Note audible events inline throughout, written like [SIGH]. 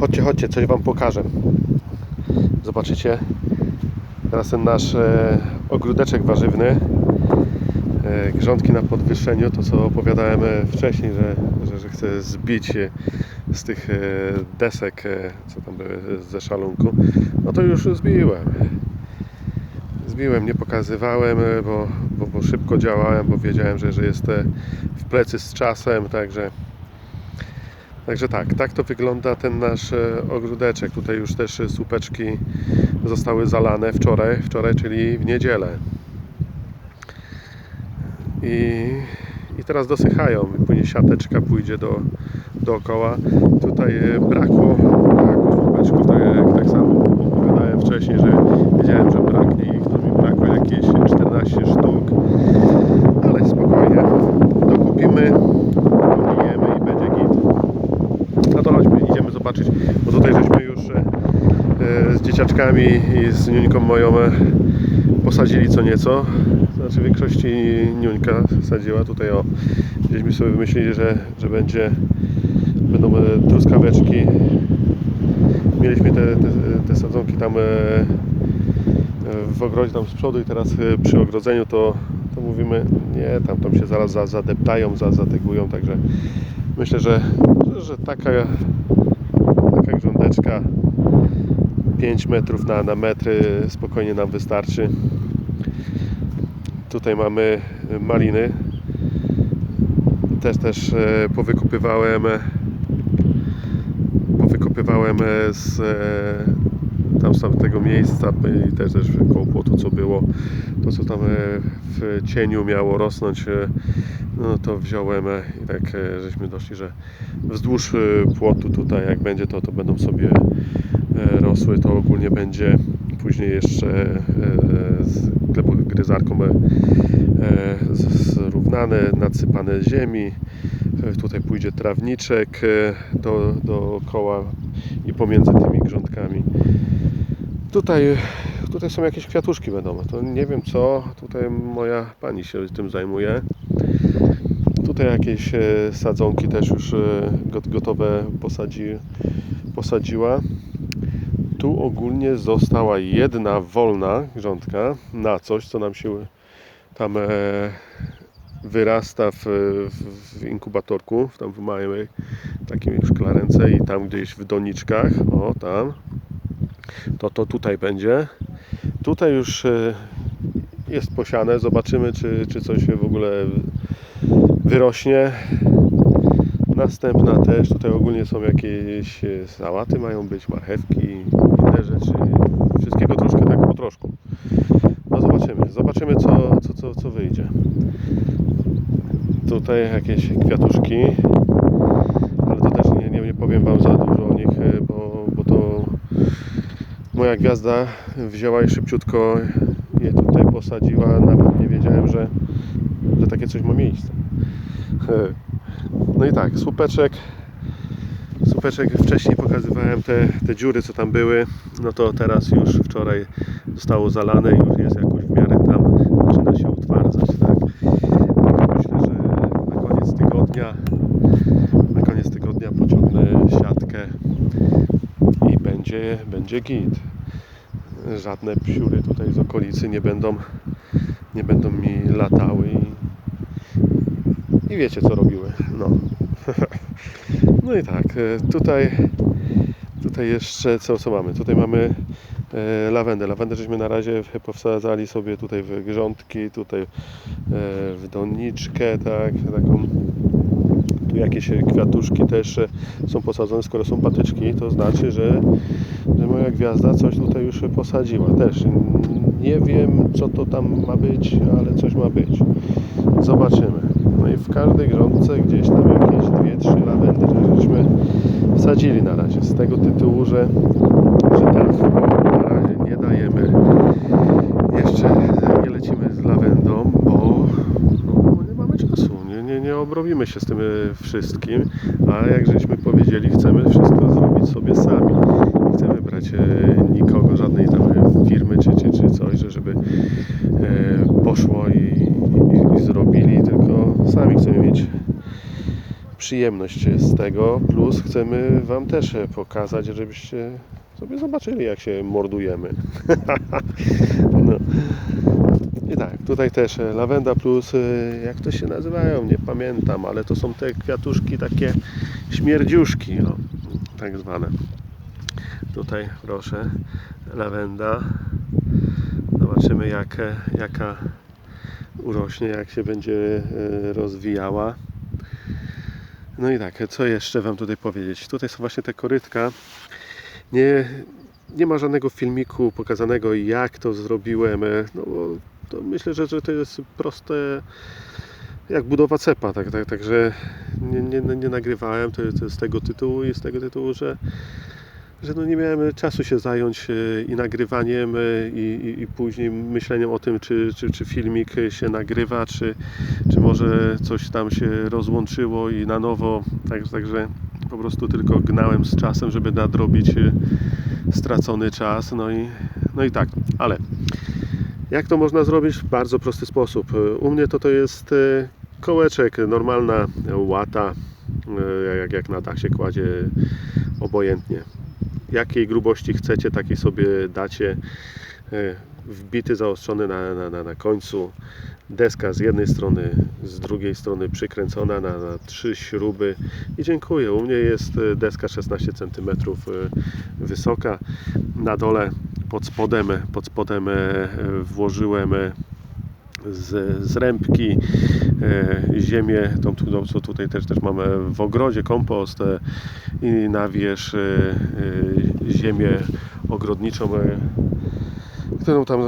Chodźcie, chodźcie, coś Wam pokażę. Zobaczycie. Teraz ten nasz e, ogródeczek warzywny. E, grządki na podwyższeniu, to co opowiadałem e, wcześniej, że, że, że chcę zbić je z tych e, desek, e, co tam były ze szalunku. No to już zbiłem. Zbiłem, nie pokazywałem, e, bo, bo, bo szybko działałem, bo wiedziałem, że, że jest e, w plecy z czasem, także Także tak, tak to wygląda ten nasz e, ogródeczek. Tutaj już też e, słupeczki zostały zalane wczoraj, wczoraj, czyli w niedzielę. I, i teraz dosychają. Później siateczka pójdzie do, dookoła. Tutaj e, brakło, brakło słupeczków, tak, tak samo opowiadałem wcześniej, że wiedziałem, że braknie ich. To mi brakło jakieś 14 sztuk. Ale spokojnie, dokupimy, dobijemy i będzie git. No to chodźmy, idziemy zobaczyć, bo tutaj żeśmy już e, e, z dzieciaczkami i z niuńką moją e, posadzili co nieco. Znaczy w większości niuńka sadziła. Tutaj o, gdzieśmy sobie wymyślili, że, że będzie, będą e, truskaweczki. Mieliśmy te, te, te sadzonki tam e, w ogrodzie tam z przodu i teraz przy ogrodzeniu to, to mówimy nie, tam, tam się zaraz za- zadeptają, za- zategują, także myślę, że, że, że taka, taka grządeczka 5 metrów na, na metry spokojnie nam wystarczy. Tutaj mamy maliny. Też też e, powykupywałem e, powykopywałem e, z e, tam z tamtego miejsca i też, też koło płotu co było to co tam e, w cieniu miało rosnąć e, no to wziąłem e, i tak e, żeśmy doszli, że wzdłuż e, płotu tutaj jak będzie to to będą sobie e, rosły to ogólnie będzie później jeszcze e, z glebogryzarką e, e, zrównane, nadsypane ziemi E, Tutaj pójdzie trawniczek e, do, dookoła i pomiędzy tymi grządkami. Tutaj, tutaj są jakieś kwiatuszki będą. To nie wiem co. Tutaj moja pani się tym zajmuje. Tutaj jakieś e, sadzonki też już e, got- gotowe posadzi, posadziła. Tu ogólnie została jedna wolna grządka na coś, co nam się tam e, wyrasta w, w, w inkubatorku, w tam w małej takiej szklarence i tam gdzieś w doniczkach, o tam, to to tutaj będzie. Tutaj już e, jest posiane, zobaczymy czy, czy coś w ogóle wyrośnie. Następna też, tutaj ogólnie są jakieś e, sałaty mają być, marchewki, inne rzeczy, wszystkiego troszkę tak po troszku. No zobaczymy, zobaczymy co, co, co, co wyjdzie. Tutaj jakieś kwiatuszki, ale to też nie, nie, nie powiem Wam za dużo o nich, e, bo, bo to moja gwiazda wzięła i szybciutko je tutaj posadziła. Nawet nie wiedziałem, że, że takie coś ma miejsce. No i tak, słupeczek. Słupeczek wcześniej pokazywałem te, te dziury, co tam były. No to teraz już wczoraj zostało zalane, już jest jakoś w miarę tam zaczyna się utwardzać. Tak? Myślę, że na koniec tygodnia na koniec tygodnia pociągnę siatkę i będzie, będzie git. Żadne psiury tutaj z okolicy nie będą nie będą mi latały i, wiecie co robiły. No. [LAUGHS] no i tak, e, tutaj tutaj jeszcze co, co mamy? Tutaj mamy e, lawendę. Lawendę żeśmy na razie powsadzali sobie tutaj w grządki, tutaj e, w doniczkę, tak, taką tu jakieś kwiatuszki też e, są posadzone, skoro są patyczki, to znaczy, że, że moja gwiazda coś tutaj już posadziła też. Nie wiem co to tam ma być, ale coś ma być. Zobaczymy. No i w każdej grządce gdzieś tam jakieś dwie, trzy lawendy, że żeśmy wsadzili na razie. Z tego tytułu, że, że tak, na razie nie dajemy jeszcze nie lecimy z lawendą, bo, no, nie mamy czasu. Nie, nie, nie obrobimy się z tym e, wszystkim, a jak żeśmy powiedzieli, chcemy wszystko zrobić sobie sami. Brać e, nikogo, żadnej tam e, firmy czy, czy, czy coś, że żeby e, poszło i, i, i zrobili, tylko sami chcemy mieć przy przyjemność z tego, plus chcemy Wam też pokazać, żebyście sobie zobaczyli, jak się mordujemy. [LAUGHS] no. I tak, tutaj też lawenda plus, jak to się nazywają, nie pamiętam, ale to są te kwiatuszki takie śmierdziuszki, o, tak zwane. Tutaj proszę, lawenda. Zobaczymy jak, jaka urośnie, jak się będzie e, rozwijała. No i tak, co jeszcze Wam tutaj powiedzieć? Tutaj są właśnie te korytka. Nie, nie ma żadnego filmiku pokazanego, jak to zrobiłem. e, No bo to myślę, że, że to jest proste jak budowa cepa, tak, tak, także nie, nie, nie nagrywałem to, to z tego tytułu i z tego tytułu, że, że no nie miałem czasu się zająć e, i nagrywaniem e, i, i, i później myśleniem o tym, czy, czy, czy filmik się nagrywa, czy, czy może coś tam się rozłączyło i na nowo, tak, także po prostu tylko gnałem z czasem, żeby nadrobić e, stracony czas, no i, no i tak, ale jak to można zrobić? W bardzo prosty sposób. U mnie to to jest kołeczek, normalna łata, jak, jak na dach się kładzie, obojętnie. Jakiej grubości chcecie, takiej sobie dacie. E, Wbity, zaostrzony na, na, na, na końcu. Deska z jednej strony, z drugiej strony przykręcona na, na trzy śruby. I dziękuję. U mnie jest e, deska 16 cm wysoka. Na dole pod spodem, pod spodem e, e, włożyłem e, z, z rębki e, ziemię, tą, tą, co tutaj też, też mamy w ogrodzie, kompost e, i na wierzch e, e, ziemię ogrodniczą, e, którą tam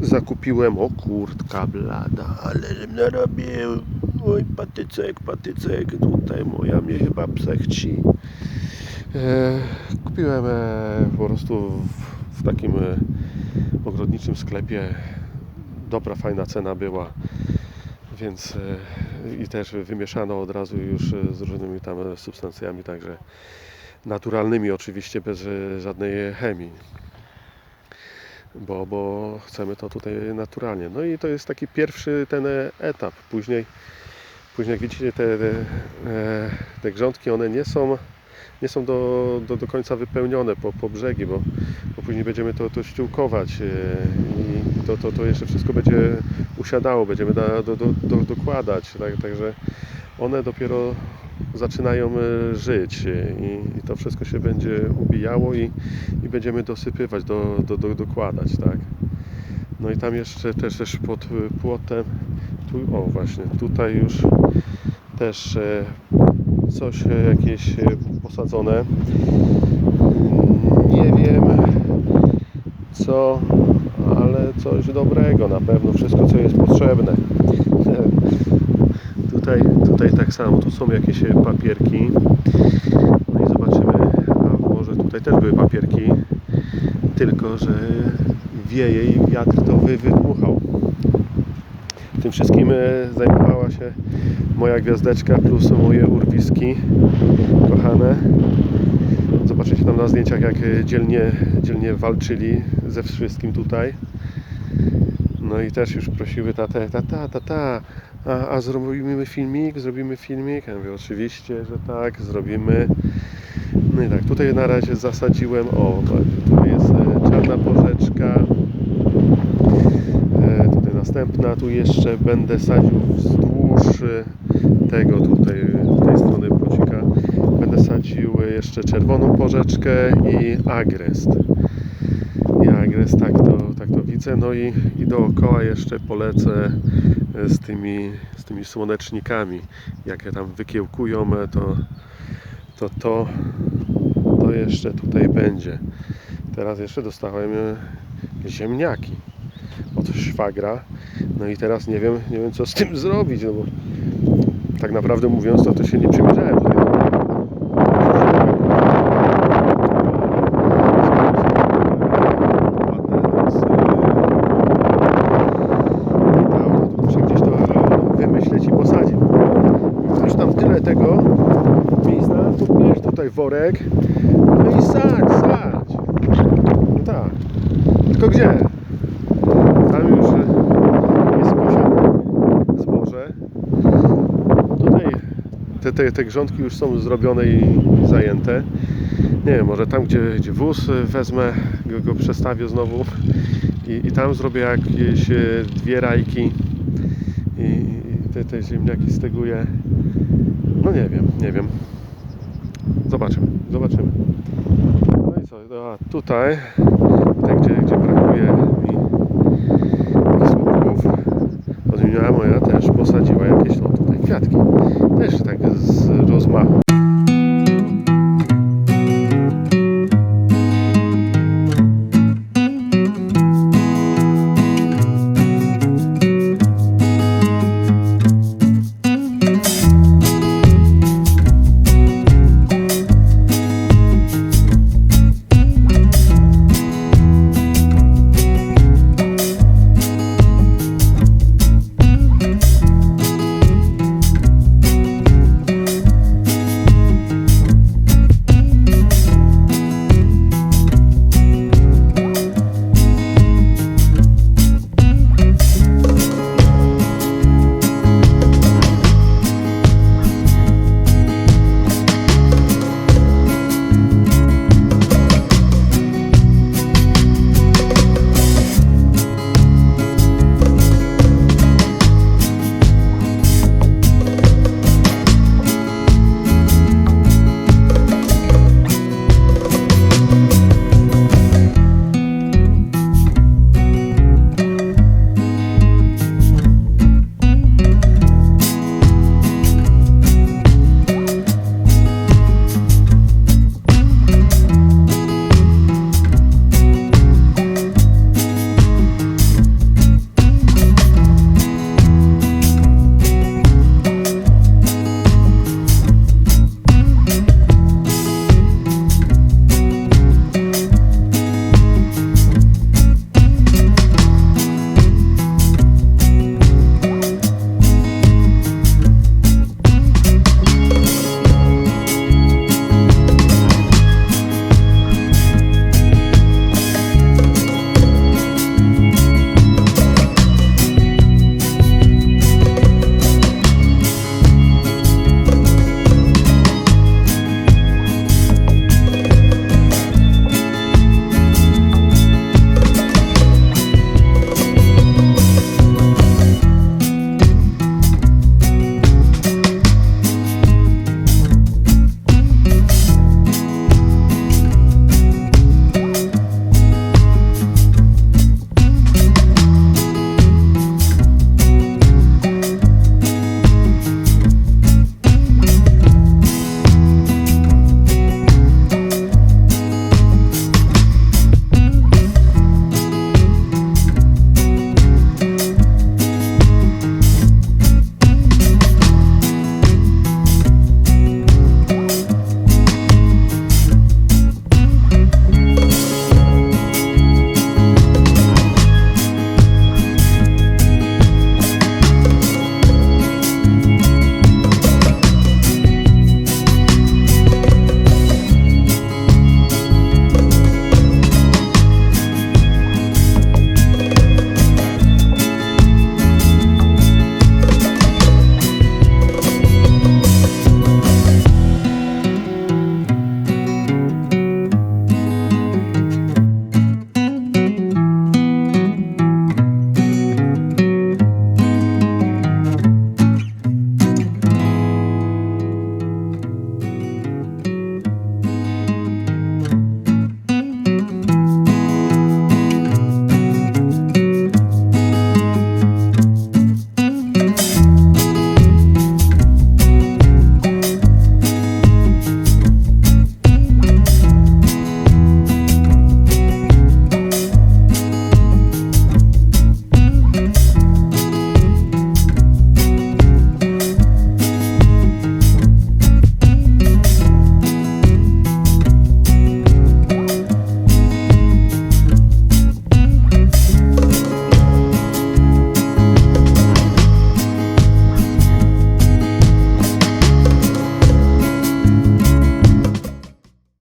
zakupiłem. O kurtka blada, ale żem narobił. Oj, patycek, patycek, tutaj moja mnie chyba psechci. E, kupiłem e, po prostu w, w takim e, ogrodniczym sklepie. Dobra, fajna cena była, więc e, i też wymieszano od razu już e, z różnymi tam substancjami, także naturalnymi oczywiście, bez e, żadnej chemii. Bo, bo chcemy to tutaj naturalnie. No i to jest taki pierwszy ten etap. Później, później jak widzicie, te, te, te grządki, one nie są nie są do, do, do końca wypełnione po, po brzegi, bo, bo później będziemy to, to ściółkować to, to, to jeszcze wszystko będzie usiadało, będziemy da, do, do, do, dokładać, tak, także one dopiero zaczynają e, żyć i, i to wszystko się będzie ubijało i, i będziemy dosypywać, do, do, do, dokładać, tak. No i tam jeszcze też, też pod płotem, tu, o właśnie, tutaj już też e, coś e, jakieś posadzone. Nie wiem co, coś dobrego na pewno, wszystko co jest potrzebne. [LAUGHS] Tutaj, tutaj tak samo, tu są jakieś papierki. No i zobaczymy, a może tutaj też były papierki, tylko że wieje i wiatr to wy. Tym wszystkim e, zajmowała się moja gwiazdeczka plus moje urwiski kochane. Zobaczycie tam na zdjęciach jak e, dzielnie, dzielnie walczyli ze wszystkim tutaj. No i też już prosiły tatę, tata, tata, a, a zrobimy filmik, zrobimy filmik? Ja mówię, oczywiście, że tak, zrobimy. No i tak, tutaj na razie zasadziłem, o, tutaj jest e, czarna porzeczka, E, tutaj następna, tu jeszcze będę sadził wzdłuż e, tego tutaj, tej strony płocika będę sadził jeszcze czerwoną porzeczkę i agrest i agrest, tak to, widzę no i, i dookoła jeszcze polecę e, z tymi, z tymi słonecznikami jak je tam wykiełkują e, to to, to to jeszcze tutaj będzie teraz jeszcze dostałem e, ziemniaki od szwagra. No i teraz nie wiem, nie wiem co z tym zrobić, no bo tak naprawdę mówiąc, to, to się nie przymierzałem tutaj do Muszę gdzieś to wymyśleć i posadzić. Już tam tyle tego miejsca, to bierz tutaj worek, no i sadź, sadź. No tak. Tylko gdzie? Tam już e, jest posiane zboże. Tutaj te te, te, grządki już są zrobione i, zajęte. Nie wiem, może tam, gdzie, gdzie wóz wezmę, go, go przestawię znowu i, i tam zrobię jakieś y, dwie rajki i, i te, te ziemniaki steguję. No nie wiem, nie wiem. Zobaczymy, zobaczymy. No i co, a tutaj, tutaj gdzie, gdzie brakuje mi tych słupków, odmieniła moja też posadziła jakieś no tutaj kwiatki. Też tak z rozmachu.